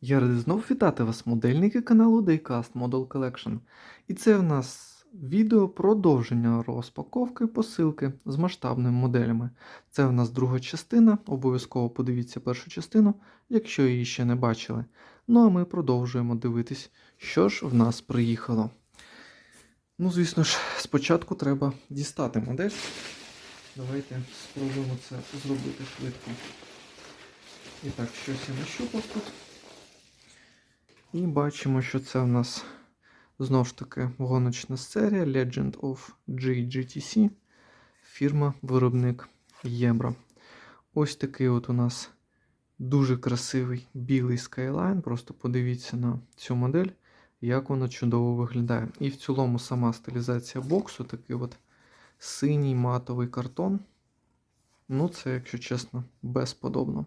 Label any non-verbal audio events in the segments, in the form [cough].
Я радий знов вітати вас, модельники каналу Daycast Model Collection. І це в нас відео продовження розпаковки посилки з масштабними моделями. Це в нас друга частина. Обов'язково подивіться першу частину, якщо її ще не бачили. Ну а ми продовжуємо дивитись, що ж в нас приїхало. Ну, звісно ж, спочатку треба дістати модель. Давайте спробуємо це зробити швидко. І так, щось я нащупав тут. І бачимо, що це в нас знову ж таки гоночна серія Legend of GGTC, фірма-виробник Єбра. Ось такий от у нас дуже красивий білий Skyline. Просто подивіться на цю модель, як вона чудово виглядає. І в цілому сама стилізація боксу, такий от синій матовий картон. Ну, це, якщо чесно, безподобно.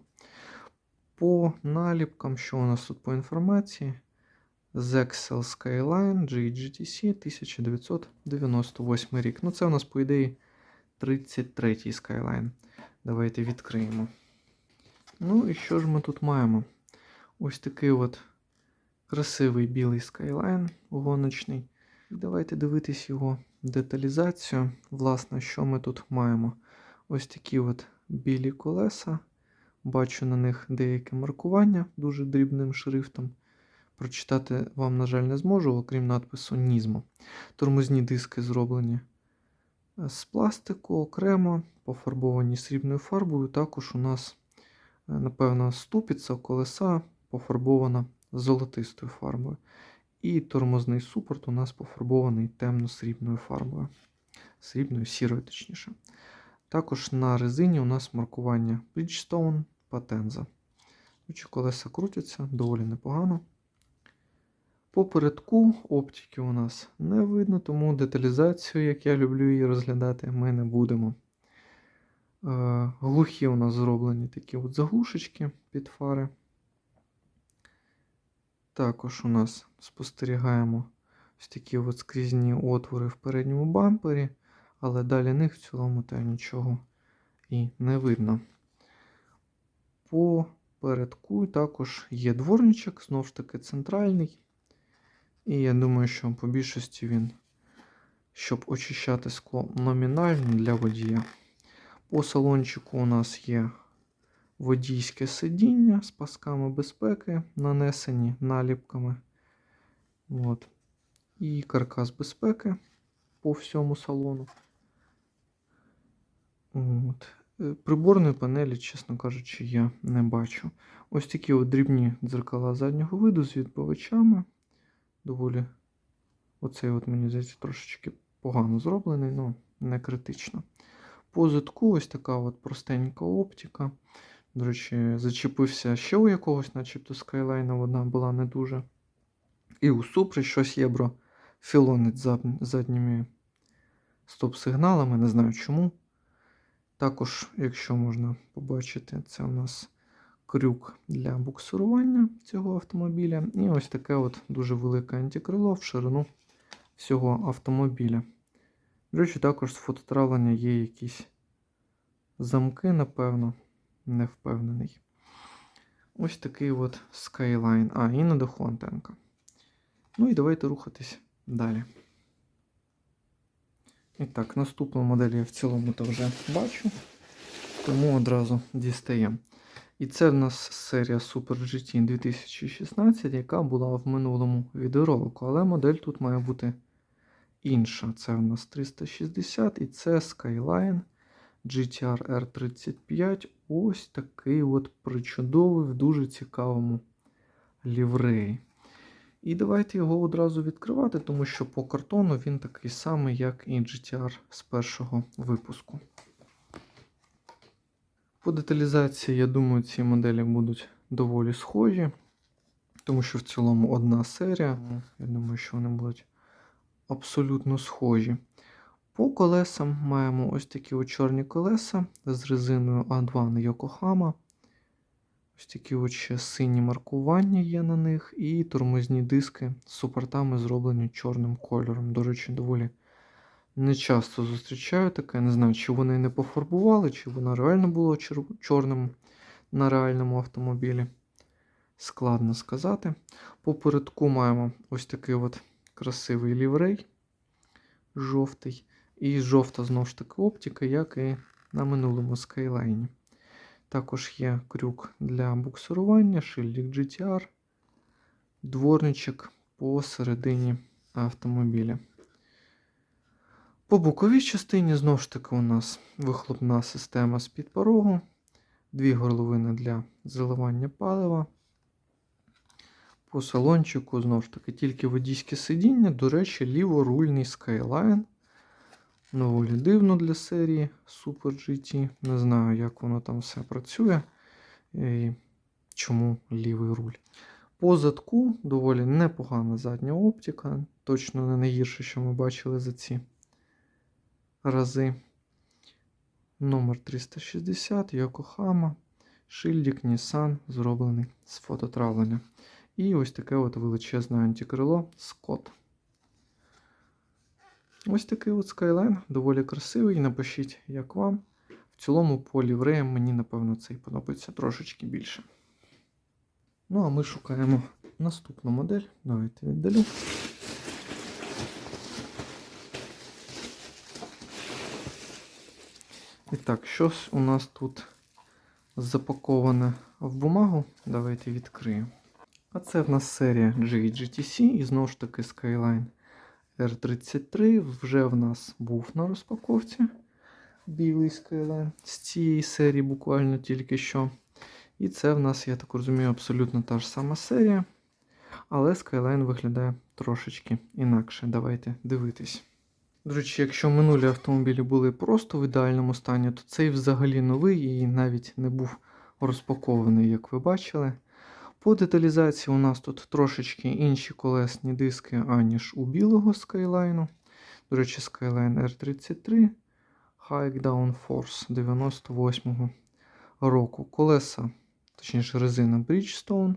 По наліпкам, що у нас тут по інформації? Zexel Skyline GGTC 1998 рік. Ну, це у нас, по ідеї, 33-й Skyline. Давайте відкриємо. Ну і що ж ми тут маємо? Ось такий от красивий білий Skyline гоночний. Давайте дивитись його деталізацію. Власне, що ми тут маємо? Ось такі от білі колеса. Бачу на них деяке маркування дуже дрібним шрифтом. Прочитати вам, на жаль, не зможу, окрім надпису Нізмо. Тормозні диски зроблені з пластику окремо, пофарбовані срібною фарбою. Також у нас, е, напевно, ступіця колеса пофарбована золотистою фарбою. І тормозний супорт у нас пофарбований темно-срібною фарбою. Срібною сірою, точніше. Також на резині у нас маркування Bridgestone Potenza. Хоча колеса крутяться доволі непогано. По передку оптики у нас не видно, тому деталізацію, як я люблю її розглядати, ми не будемо. Е, глухі у нас зроблені такі от заглушечки під фари. Також у нас спостерігаємо ось такі от скрізні отвори в передньому бампері, але далі них в цілому та нічого і не видно. По передку також є дворничок, знову ж таки центральний. І я думаю, що по більшості він, щоб очищати скло номінально для водія. По салончику у нас є водійське сидіння з пасками безпеки, нанесені наліпками. От. І каркас безпеки по всьому салону. От. Е, Приборної панелі, чесно кажучи, я не бачу. Ось такі от дрібні дзеркала заднього виду з відбивачами доволі. Оцей, от, мені здається, трошечки погано зроблений, але не критично. По задку ось така от простенька оптика. До речі, зачепився ще у якогось, начебто Skyline вона була не дуже. І у Супри щось єбро філонить задніми стоп-сигналами, не знаю чому. Також, якщо можна побачити, це у нас крюк для буксирування цього автомобіля. І ось таке от дуже велике антикрило в ширину всього автомобіля. До речі, також з фототравлення є якісь замки, напевно, не впевнений. Ось такий от Skyline. А, і даху. Ну і давайте рухатись далі. І так, наступну модель я в цілому то вже бачу, тому одразу дістаємо. І це в нас серія Super GT 2016, яка була в минулому відеоролику. Але модель тут має бути інша. Це в нас 360 і це Skyline GTR R35. Ось такий от причудовий в дуже цікавому лівреї. І давайте його одразу відкривати, тому що по картону він такий самий, як і GTR з першого випуску. По деталізації, я думаю, ці моделі будуть доволі схожі, тому що в цілому одна серія. Я думаю, що вони будуть абсолютно схожі. По колесам маємо ось такі чорні колеса з резиною А2 на Yokohama. Ось такі от ще сині маркування є на них, і тормозні диски з супортами зроблені чорним кольором. До речі, доволі не часто зустрічаю таке. Не знаю, чи вони не пофарбували, чи воно реально було чорним на реальному автомобілі. складно сказати. Попередку маємо ось такий от красивий ліврей, жовтий. І жовта знову ж таки оптика, як і на минулому скайлайні. Також є крюк для буксирування, шильдик GTR, дворничок посередині автомобіля. По боковій частині знову ж таки у нас вихлопна система з-під порогу, дві горловини для заливання палива. По салончику, знову ж таки, тільки водійське сидіння, до речі, ліворульний Skyline. Доволі дивно для серії Super GT. Не знаю, як воно там все працює і чому лівий руль. По задку доволі непогана задня оптика, точно не найгірше, що ми бачили за ці рази. Номер 360 Yokohama, шильдик Nissan, зроблений з фототравлення. І ось таке от величезне антикрило Scott. Ось такий от Skyline, доволі красивий. Напишіть, як вам. В цілому по лівреям мені, напевно, цей подобається трошечки більше. Ну, а ми шукаємо наступну модель. Давайте віддалю. І так, щось у нас тут запаковане в бумагу. Давайте відкриємо. А це в нас серія GTC і знову ж таки Skyline R33 вже в нас був на розпаковці. Білий Skyline з цієї серії буквально тільки що. І це в нас, я так розумію, абсолютно та ж сама серія. Але Skyline виглядає трошечки інакше. Давайте дивитись. До речі, якщо минулі автомобілі були просто в ідеальному стані, то цей взагалі новий і навіть не був розпакований, як ви бачили. По деталізації у нас тут трошечки інші колесні диски, аніж у білого Skyline. До речі, Skyline R33 High Down Force 98 року. Колеса, точніше, резина Bridgestone.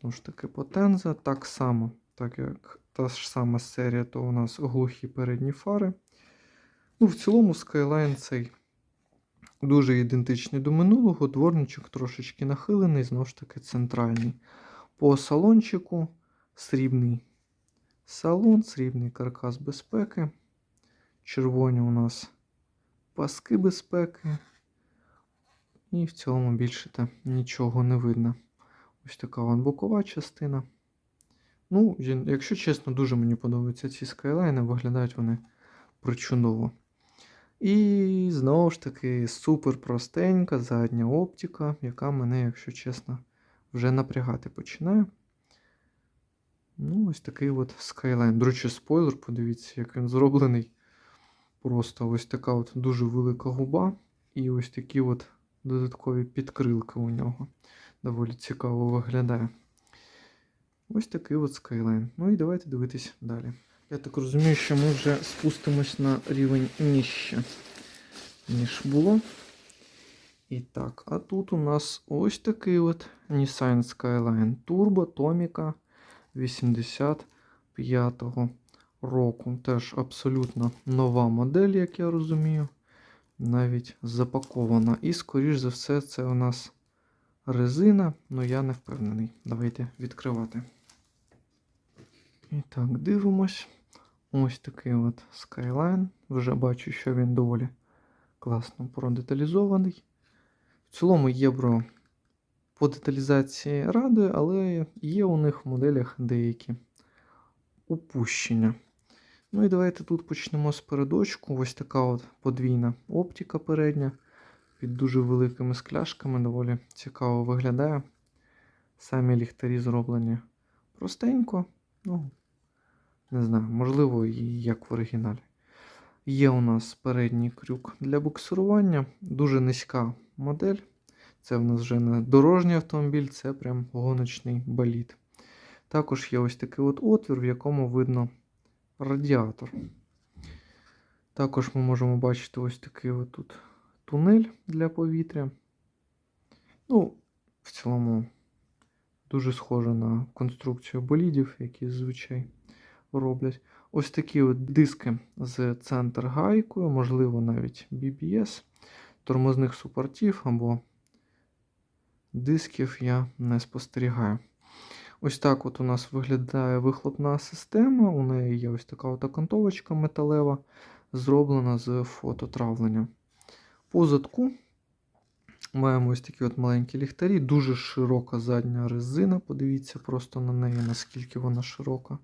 Знову ж таки, потенза. Так само, так як та ж сама серія, то у нас глухі передні фари. Ну, В цілому Skyline цей дуже ідентичний до минулого. Дворничок трошечки нахилений, знову ж таки, центральний. По салончику срібний салон, срібний каркас безпеки. Червоні у нас паски безпеки. І в цілому більше та нічого не видно. Ось така вон бокова частина. Ну, якщо чесно, дуже мені подобаються ці скайлайни, виглядають вони причудово. І знову ж таки супер простенька задня оптика, яка мене, якщо чесно, вже напрягати починає. Ну, ось такий от Skyline. До речі, спойлер, подивіться, як він зроблений. Просто ось така от дуже велика губа. І ось такі от додаткові підкрилки у нього. Доволі цікаво виглядає. Ось такий от Skyline. Ну і давайте дивитись далі. Я так розумію, що ми вже спустимось на рівень нижче, ніж було. І так, а тут у нас ось такий от Nissan Skyline Turbo Tomica 85-го року. Теж абсолютно нова модель, як я розумію. Навіть запакована. І, скоріш за все, це у нас резина, але я не впевнений. Давайте відкривати. І так, дивимось. Ось такий от Skyline. Вже бачу, що він доволі класно продеталізований. В цілому євро по деталізації радує, але є у них в моделях деякі упущення. Ну і давайте тут почнемо з передочку. Ось така от подвійна оптика передня. Під дуже великими скляшками, доволі цікаво виглядає. Самі ліхтарі зроблені простенько. Ну, не знаю, можливо, і як в оригіналі. Є у нас передній крюк для буксирування, дуже низька модель. Це в нас вже не дорожній автомобіль, це прям гоночний болід. Також є ось такий от отвір, в якому видно радіатор. Також ми можемо бачити ось такий от тут тунель для повітря. Ну, в цілому, дуже схоже на конструкцію болідів, які зазвичай роблять. Ось такі от диски з центр гайкою, можливо, навіть BBS, тормозних супортів або дисків я не спостерігаю. Ось так от у нас виглядає вихлопна система. У неї є ось така от окантовочка металева, зроблена з фототравлення. По задку маємо ось такі от маленькі ліхтарі, дуже широка задня резина. Подивіться просто на неї, наскільки вона широка.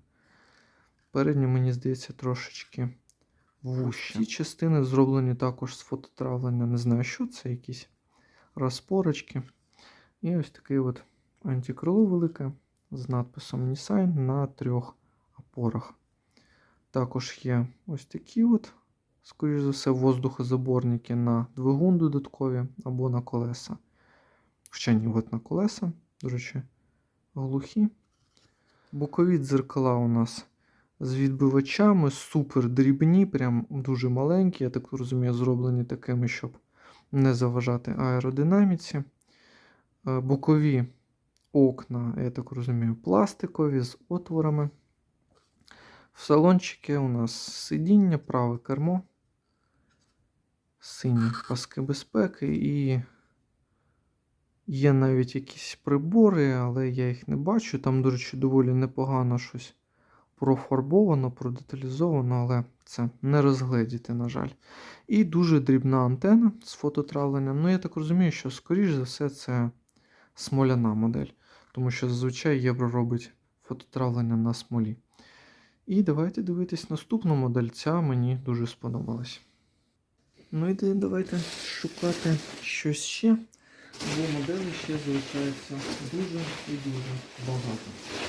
Передня, мені здається, трошечки вуща. Ці частини зроблені також з фототравлення. Не знаю, що це, якісь розпорочки. І ось такий от антикрило велике з надписом Nissan на трьох опорах. Також є ось такі от, скоріш за все, воздухозаборники на двигун додаткові або на колеса. Ще ні, от на колеса, до речі, глухі. Бокові дзеркала у нас з відбивачами, супер дрібні, прям дуже маленькі, я так розумію, зроблені такими, щоб не заважати аеродинаміці. Е, Бокові окна, я так розумію, пластикові з отворами. В салончики у нас сидіння, праве кермо, сині паски безпеки і є навіть якісь прибори, але я їх не бачу. Там, до речі, доволі непогано щось профарбовано, продеталізовано, але це не розгледіти, на жаль. І дуже дрібна антена з фототравленням. Ну, я так розумію, що, скоріш за все, це смоляна модель, тому що зазвичай Євро робить фототравлення на смолі. І давайте дивитись наступну модель. Ця мені дуже сподобалась. Ну і давайте шукати щось ще, бо моделей ще залишається дуже і дуже багато.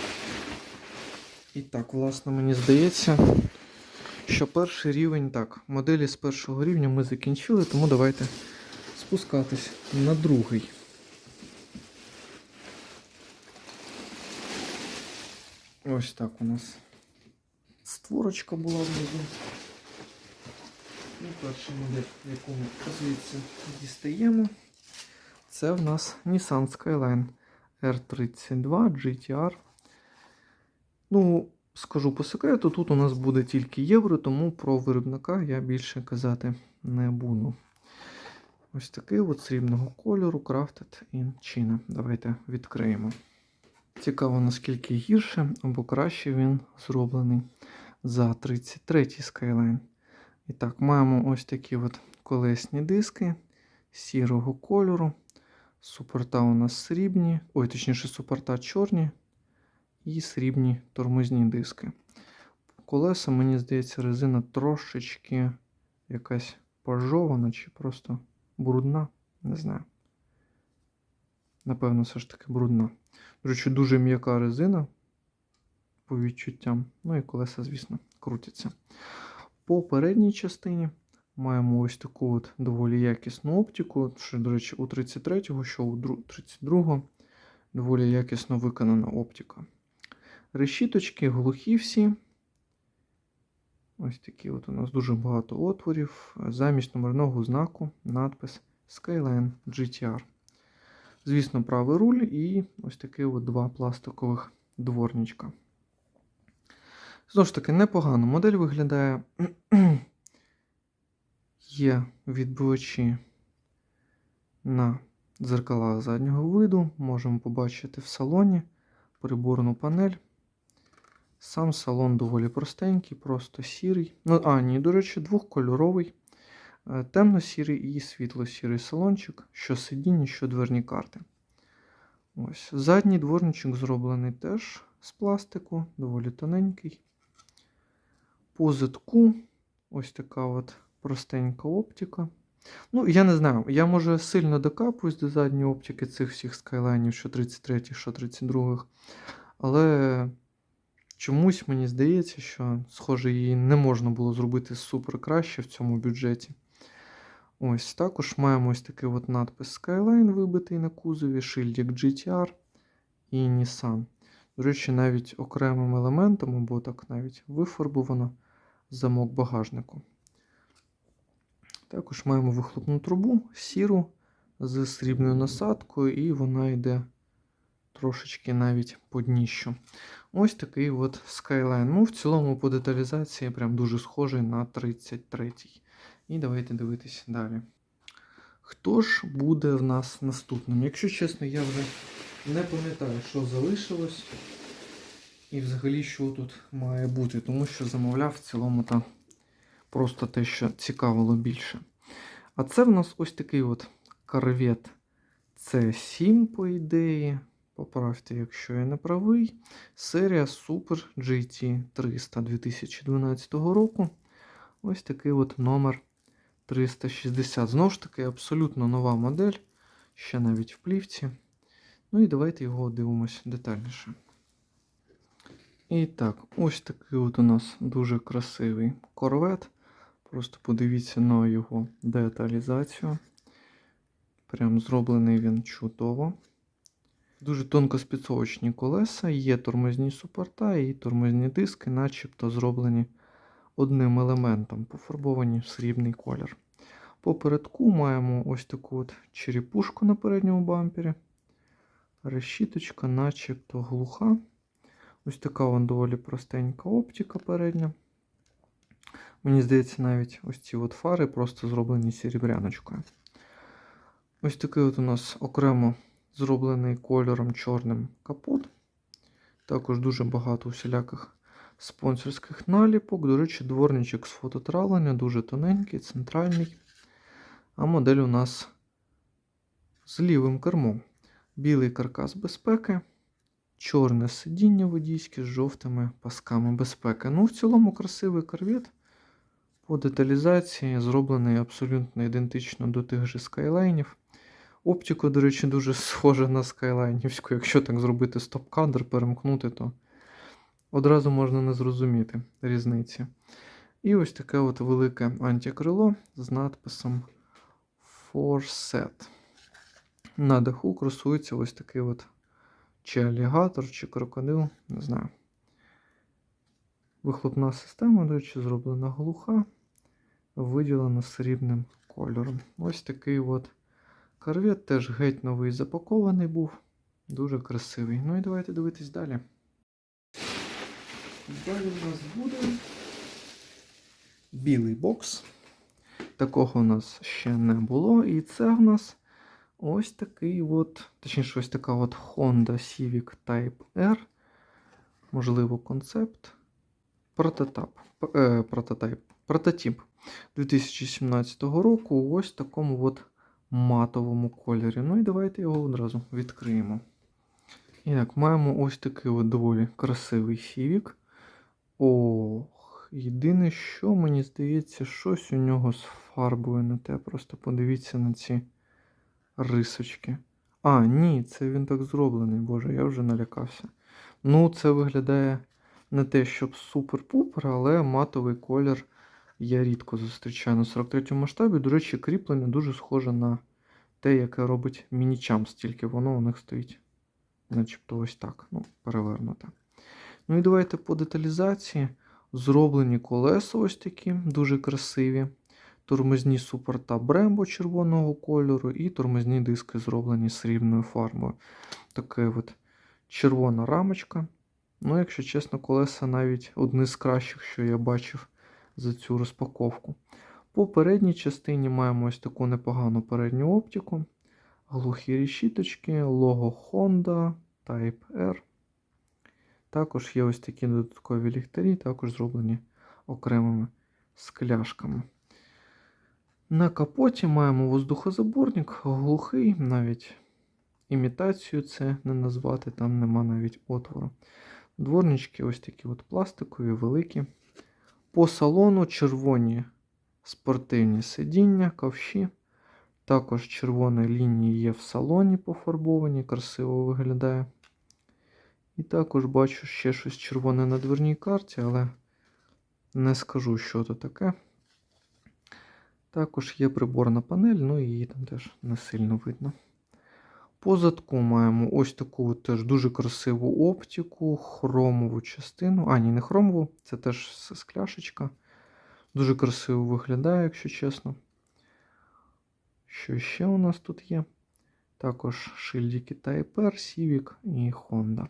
І так, власне, мені здається, що перший рівень, так, моделі з першого рівня ми закінчили, тому давайте спускатись на другий. Ось так у нас створочка була внизу. І перша модель, яку ми звідси дістаємо, це в нас Nissan Skyline R32 GTR. Ну, скажу по секрету, тут у нас буде тільки євро, тому про виробника я більше казати не буду. Ось такий от срібного кольору Crafted in China. Давайте відкриємо. Цікаво, наскільки гірше або краще він зроблений за 33-й Skyline. І так, маємо ось такі от колесні диски сірого кольору. Супорта у нас срібні, ой, точніше, супорта чорні і срібні тормозні диски. Колеса, мені здається, резина трошечки якась пожована чи просто брудна. Не знаю. Напевно, все ж таки брудна. До речі, дуже м'яка резина по відчуттям. Ну і колеса, звісно, крутяться. По передній частині маємо ось таку от доволі якісну оптику. Що, до речі, у 33-го, що у 32-го доволі якісно виконана оптика. Решіточки глухі всі. Ось такі от у нас дуже багато отворів. Замість номерного знаку надпис Skyline GTR. Звісно, правий руль і ось такі от два пластикових дворничка. Знову ж таки, непогано. Модель виглядає. [clears throat] Є відбивачі на дзеркалах заднього виду. Можемо побачити в салоні приборну панель. Сам салон доволі простенький, просто сірий. Ну, а, ні, до речі, двохкольоровий. Е, Темно-сірий і світло-сірий салончик, що сидіння, що дверні карти. Ось. Задній дворничок зроблений теж з пластику, доволі тоненький. По задку ось така от простенька оптика. Ну, я не знаю, я може сильно докапуюсь до задньої оптики цих всіх скайлайнів, що 33, що 32. Але чомусь мені здається, що, схоже, її не можна було зробити супер краще в цьому бюджеті. Ось також маємо ось такий от надпис Skyline вибитий на кузові, шильдик GTR і Nissan. До речі, навіть окремим елементом, або так навіть вифарбовано замок багажнику. Також маємо вихлопну трубу сіру з срібною насадкою, і вона йде трошечки навіть по дніщу. Ось такий от Skyline. Ну, в цілому по деталізації прям дуже схожий на 33-й. І давайте дивитись далі. Хто ж буде в нас наступним? Якщо чесно, я вже не пам'ятаю, що залишилось. І взагалі, що тут має бути, тому що замовляв в цілому та просто те, що цікавило більше. А це в нас ось такий от корвет C7, по ідеї. Поправте, якщо я не правий. Серія Super GT 300 2012 року. Ось такий от номер 360. Знову ж таки, абсолютно нова модель, ще навіть в плівці. Ну і давайте його дивимось детальніше. І так, ось такий от у нас дуже красивий корвет. Просто подивіться на його деталізацію. Прям зроблений він чудово. Дуже тонкоспецовочні колеса, є тормозні супорта і тормозні диски, начебто зроблені одним елементом, пофарбовані в срібний колір. Попередку маємо ось таку от черепушку на передньому бампері. Решіточка, начебто глуха. Ось така вон доволі простенька оптика передня. Мені здається, навіть ось ці от фари просто зроблені серебряночкою. Ось такий от у нас окремо зроблений кольором чорним капот. Також дуже багато усіляких спонсорських наліпок. До речі, дворничок з фототравлення, дуже тоненький, центральний. А модель у нас з лівим кермом. Білий каркас безпеки, чорне сидіння водійське з жовтими пасками безпеки. Ну, в цілому красивий корвет. По деталізації зроблений абсолютно ідентично до тих же скайлайнів. Оптика, до речі, дуже схожа на скайлайнівську. Якщо так зробити стоп-кадр, перемкнути, то одразу можна не зрозуміти різниці. І ось таке от велике антикрило з надписом Forset. На даху красується ось такий от чи алігатор, чи крокодил, не знаю. Вихлопна система, до речі, зроблена глуха, виділена срібним кольором. Ось такий от корвет теж геть новий запакований був. Дуже красивий. Ну і давайте дивитись далі. Далі в нас буде білий бокс. Такого у нас ще не було. І це в нас ось такий от, точніше, ось така от Honda Civic Type R. Можливо, концепт. Прототип. Е, прототип. Прототип 2017 року ось такому от матовому кольорі. Ну і давайте його одразу відкриємо. І так, маємо ось такий от доволі красивий Civic. Ох, єдине, що мені здається, щось у нього з фарбою не те. Просто подивіться на ці рисочки. А, ні, це він так зроблений, боже, я вже налякався. Ну, це виглядає не те, щоб супер-пупер, але матовий колір я рідко зустрічаю на 43 масштабі. До речі, кріплення дуже схоже на те, яке робить мінічам, стільки воно у них стоїть. Начебто ось так. Ну, перевернуте. Ну і давайте по деталізації. Зроблені колеса ось такі, дуже красиві. Тормозні супорта Брембо червоного кольору, і тормозні диски зроблені срібною фарбою. Така от червона рамочка. Ну, якщо чесно, колеса навіть одні з кращих, що я бачив за цю розпаковку. По передній частині маємо ось таку непогану передню оптику, глухі решіточки, лого Honda Type R. Також є ось такі додаткові ліхтарі, також зроблені окремими скляшками. На капоті маємо воздухозаборник, глухий, навіть імітацію це не назвати, там нема навіть отвору. Дворнички ось такі от пластикові, великі. По салону червоні спортивні сидіння, ковші. Також червоні лінії є в салоні пофарбовані, красиво виглядає. І також бачу ще щось червоне на дверній карті, але не скажу, що то таке. Також є приборна панель, ну і її там теж не сильно видно. По задку маємо ось таку теж дуже красиву оптику, хромову частину. А, ні, не хромову, це теж скляшечка. Дуже красиво виглядає, якщо чесно. Що ще у нас тут є? Також шильдики Type R, Civic і Honda.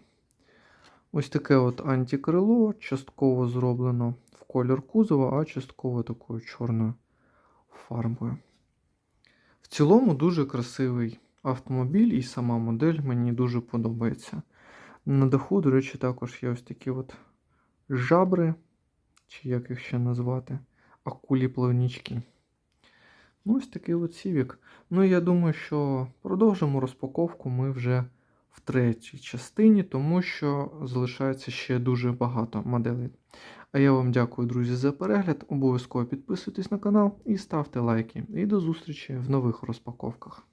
Ось таке от антикрило, частково зроблено в колір кузова, а частково такою чорною фарбою. В цілому дуже красивий автомобіль і сама модель мені дуже подобається. На даху, до речі, також є ось такі от жабри, чи як їх ще назвати, акулі плавнічки. Ну, ось такий от Civic. Ну, я думаю, що продовжимо розпаковку ми вже в третій частині, тому що залишається ще дуже багато моделей. А я вам дякую, друзі, за перегляд. Обов'язково підписуйтесь на канал і ставте лайки. І до зустрічі в нових розпаковках.